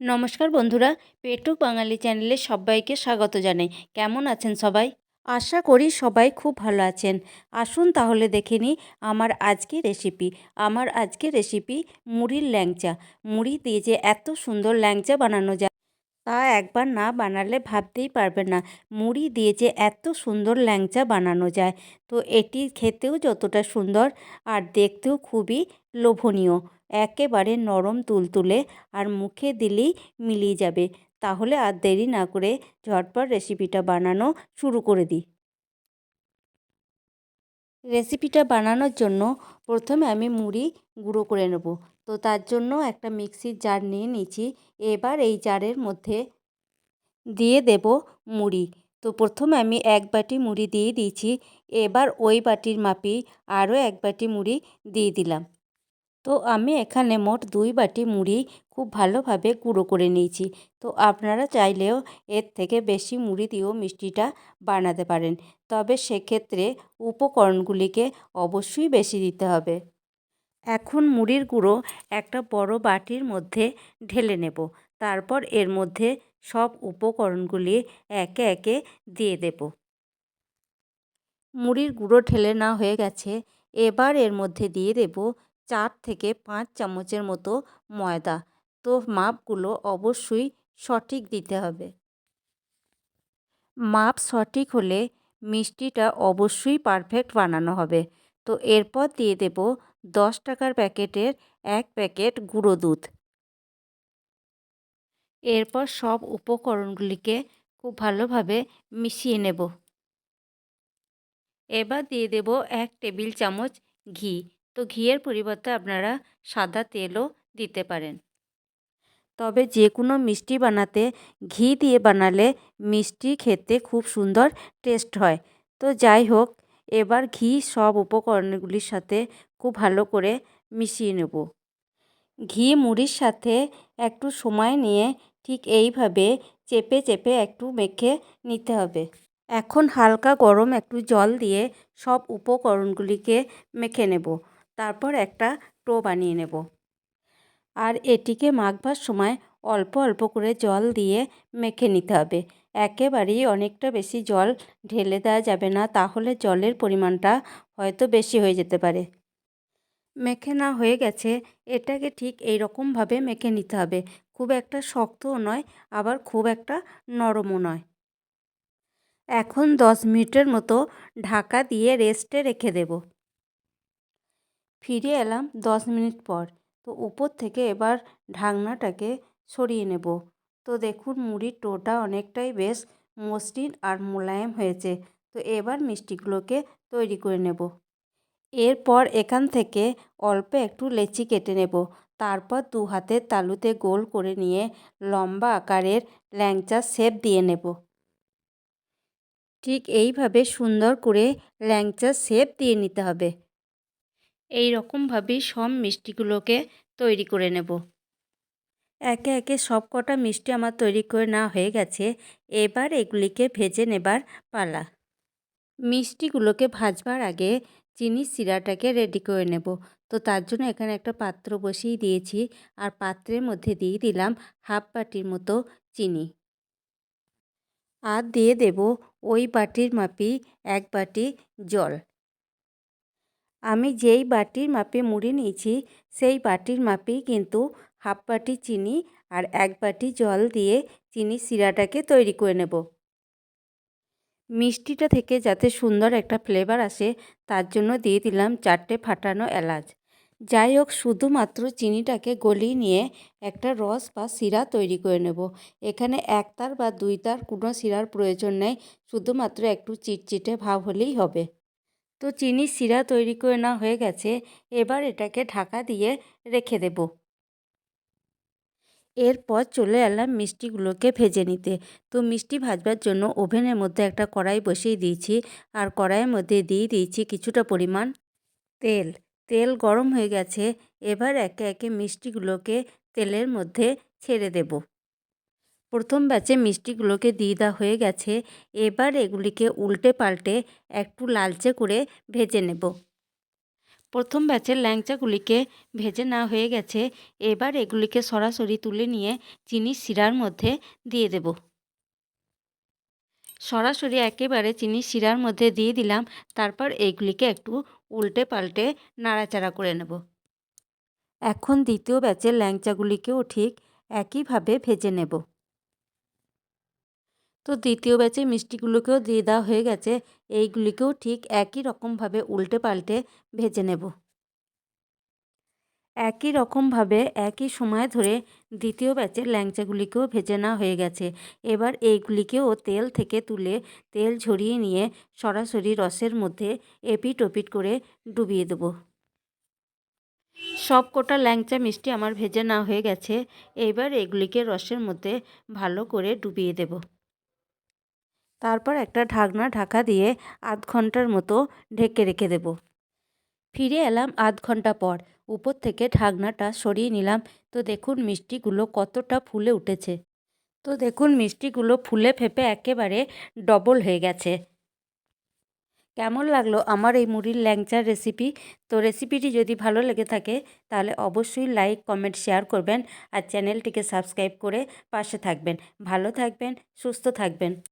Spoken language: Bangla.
নমস্কার বন্ধুরা পেটুক বাঙালি চ্যানেলে সবাইকে স্বাগত জানাই। কেমন আছেন সবাই? আশা করি সবাই খুব ভালো আছেন। আসুন তাহলে দেখে নিই আমার আজকে রেসিপি আমার আজকে রেসিপি মুড়ির ল্যাংচা। মুড়ি দিয়ে যে এত সুন্দর ল্যাংচা বানানো যায়, তা একবার না বানালে ভাবতেই পারবেন না। মুড়ি দিয়ে যে এত সুন্দর ল্যাংচা বানানো যায়, তো এটি খেতেও যতটা সুন্দর আর দেখতেও খুবই লোভনীয়। একেবারে নরম তুলতুলে আর মুখে দিলেই মিলিয়ে যাবে। তাহলে আর দেরি না করে ঝটপট রেসিপিটা বানানো শুরু করে দিই। রেসিপিটা বানানোর জন্য প্রথমে আমি মুড়ি গুঁড়ো করে নেব। তো তার জন্য একটা মিক্সির জার নিয়ে নিয়েছি। এবার এই জারের মধ্যে দিয়ে দেব মুড়ি। তো প্রথমে আমি এক বাটি মুড়ি দিয়ে দিয়েছি। এবার ওই বাটির মাপি আরও এক বাটি মুড়ি দিয়ে দিলাম। তো আমি এখানে মোট দুই বাটি মুড়ি খুব ভালোভাবে গুঁড়ো করে নিয়েছি। তো আপনারা চাইলেও এর থেকে বেশি মুড়ি দিয়েও মিষ্টিটা বানাতে পারেন। তবে সেক্ষেত্রে উপকরণগুলিকে অবশ্যই বেশি দিতে হবে। এখন মুড়ির গুঁড়ো একটা বড় বাটির মধ্যে ঢেলে নেব। তারপর এর মধ্যে সব উপকরণগুলি একে একে দিয়ে দেব। মুড়ির গুঁড়ো ঢেলে না হয়ে গেছে। এবার এর মধ্যে দিয়ে দেব চার থেকে পাঁচ চামচের মতো ময়দা। তো মাপগুলো অবশ্যই সঠিক দিতে হবে। মাপ সঠিক হলে মিষ্টিটা অবশ্যই পারফেক্ট বানানো হবে। তো এরপর দিয়ে দেব দশ টাকার প্যাকেটের এক প্যাকেট গুঁড়ো দুধ। এরপর সব উপকরণগুলিকে খুব ভালোভাবে মিশিয়ে নেব। এবার দিয়ে দেব এক টেবিল চামচ ঘি। তো ঘিয়ের পরিবর্তে আপনারা সাদা তেলও দিতে পারেন। তবে যে কোনো মিষ্টি বানাতে ঘি দিয়ে বানালে মিষ্টি খেতে খুব সুন্দর টেস্ট হয়। তো যাই হোক, এবার ঘি সব উপকরণগুলির সাথে খুব ভালো করে মিশিয়ে নেব। ঘি মুড়ির সাথে একটু সময় নিয়ে ঠিক এইভাবে চেপে চেপে একটু মেখে নিতে হবে। এখন হালকা গরম একটু জল দিয়ে সব উপকরণগুলিকে মেখে নেব। তারপর একটা টো বানিয়ে নেব। আর এটিকে মাখবার সময় অল্প অল্প করে জল দিয়ে মেখে নিতে হবে। একেবারেই অনেকটা বেশি জল ঢেলে দেওয়া যাবে না, তাহলে জলের পরিমাণটা হয়তো বেশি হয়ে যেতে পারে। মেখে না হয়ে গেছে, এটাকে ঠিক এই রকমভাবে মেখে নিতে হবে। খুব একটা শক্তও নয়, আবার খুব একটা নরমও নয়। এখন দশ মিনিটের মতো ঢাকা দিয়ে রেস্টে রেখে দেব। ফিরে এলাম দশ মিনিট পর। তো উপর থেকে এবার ঢাকনাটাকে সরিয়ে নেব। তো দেখুন মুড়ির টোটা অনেকটাই বেশ মসৃণ আর মোলায়েম হয়েছে। তো এবার মিষ্টিগুলোকে তৈরি করে নেব। এরপর এখান থেকে অল্প একটু লেচি কেটে নেব। তারপর দু হাতের তালুতে গোল করে নিয়ে লম্বা আকারের ল্যাংচা শেপ দিয়ে নেব। ঠিক এইভাবে সুন্দর করে ল্যাংচা শেপ দিয়ে নিতে হবে। এই রকমভাবেই সব মিষ্টিগুলোকে তৈরি করে নেব। একে একে সব কটা মিষ্টি আমার তৈরি করে নেওয়া হয়ে গেছে। এবার এগুলিকে ভেজে নেবার পালা। মিষ্টিগুলোকে ভাজবার আগে চিনি শিরাটাকে রেডি করে নেব। তো তার জন্য এখানে একটা পাত্র বসিয়ে দিয়েছি। আর পাত্রের মধ্যে দিয়ে দিলাম হাফ বাটির মতো চিনি। আর দিয়ে দেব ওই বাটির মাপি এক বাটি জল। আমি যেই বাটির মাপে মুড়ি নিয়েছি, সেই বাটির মাপেই কিন্তু হাফ বাটি চিনি আর এক বাটি জল দিয়ে চিনি শিরাটাকে তৈরি করে নেব। মিষ্টিটা থেকে যাতে সুন্দর একটা ফ্লেভার আসে, তার জন্য দিয়ে দিলাম চারটে ফাটানো এলাচ। যাই হোক, শুধুমাত্র চিনিটাকে গলিয়ে নিয়ে একটা রস বা শিরা তৈরি করে নেব। এখানে এক তার বা দুই তার কোনো শিরার প্রয়োজন নেই, শুধুমাত্র একটু চিটচিটে ভাব হলেই হবে। তো চিনির শিরা তৈরি করে না হয়ে গেছে, এবার এটাকে ঢাকা দিয়ে রেখে দেব। এরপর চলে এলাম মিষ্টিগুলোকে ভেজে নিতে। তো মিষ্টি ভাজবার জন্য ওভেনের মধ্যে একটা কড়াই বসিয়ে দিয়েছি, আর কড়াইয়ের মধ্যে দিয়ে দিয়েছি কিছুটা পরিমাণ তেল। তেল গরম হয়ে গেছে, এবার একে একে মিষ্টিগুলোকে তেলের মধ্যে ছেড়ে দেব। প্রথম ব্যাচে মিষ্টিগুলোকে দিয়ে দেওয়া হয়ে গেছে, এবার এগুলিকে উল্টে পাল্টে একটু লালচে করে ভেজে নেব। প্রথম ব্যাচের ল্যাংচাগুলিকে ভেজে নেওয়া হয়ে গেছে, এবার এগুলিকে সরাসরি তুলে নিয়ে চিনি শিরার মধ্যে দিয়ে দেব। সরাসরি একেবারে চিনি শিরার মধ্যে দিয়ে দিলাম, তারপর এইগুলিকে একটু উল্টে পাল্টে নাড়াচাড়া করে নেব। এখন দ্বিতীয় ব্যাচের ল্যাংচাগুলিকেও ঠিক একইভাবে ভেজে নেব। তো দ্বিতীয় ব্যাচে মিষ্টিগুলোকেও দিয়ে দেওয়া হয়ে গেছে। এইগুলিকেও ঠিক একই রকমভাবে উল্টে পাল্টে ভেজে নেব। একই রকমভাবে একই সময় ধরে দ্বিতীয় ব্যাচের ল্যাংচাগুলিকেও ভেজে নেওয়া হয়ে গেছে। এবার এইগুলিকেও তেল থেকে তুলে তেল ঝরিয়ে নিয়ে সরাসরি রসের মধ্যে এপিট ওপিট করে ডুবিয়ে দেবো। সব কটা ল্যাংচা মিষ্টি আমার ভেজে নেওয়া হয়ে গেছে। এইবার এগুলিকে রসের মধ্যে ভালো করে ডুবিয়ে দেব। তারপর একটা ঢাকনা ঢাকা দিয়ে আধ ঘণ্টার মতো ঢেকে রেখে দেব। ফিরে এলাম আধ ঘণ্টা পর। উপর থেকে ঢাকনাটা সরিয়ে নিলাম। তো দেখুন মিষ্টিগুলো কতটা ফুলে উঠেছে। তো দেখুন মিষ্টিগুলো ফুলে ফেপে একেবারে ডবল হয়ে গেছে। কেমন লাগল আমার এই মুড়ির ল্যাংচার রেসিপি? তো রেসিপিটি যদি ভালো লেগে থাকে, তাহলে অবশ্যই লাইক, কমেন্ট, শেয়ার করবেন আর চ্যানেলটিকে সাবস্ক্রাইব করে পাশে থাকবেন। ভালো থাকবেন, সুস্থ থাকবেন।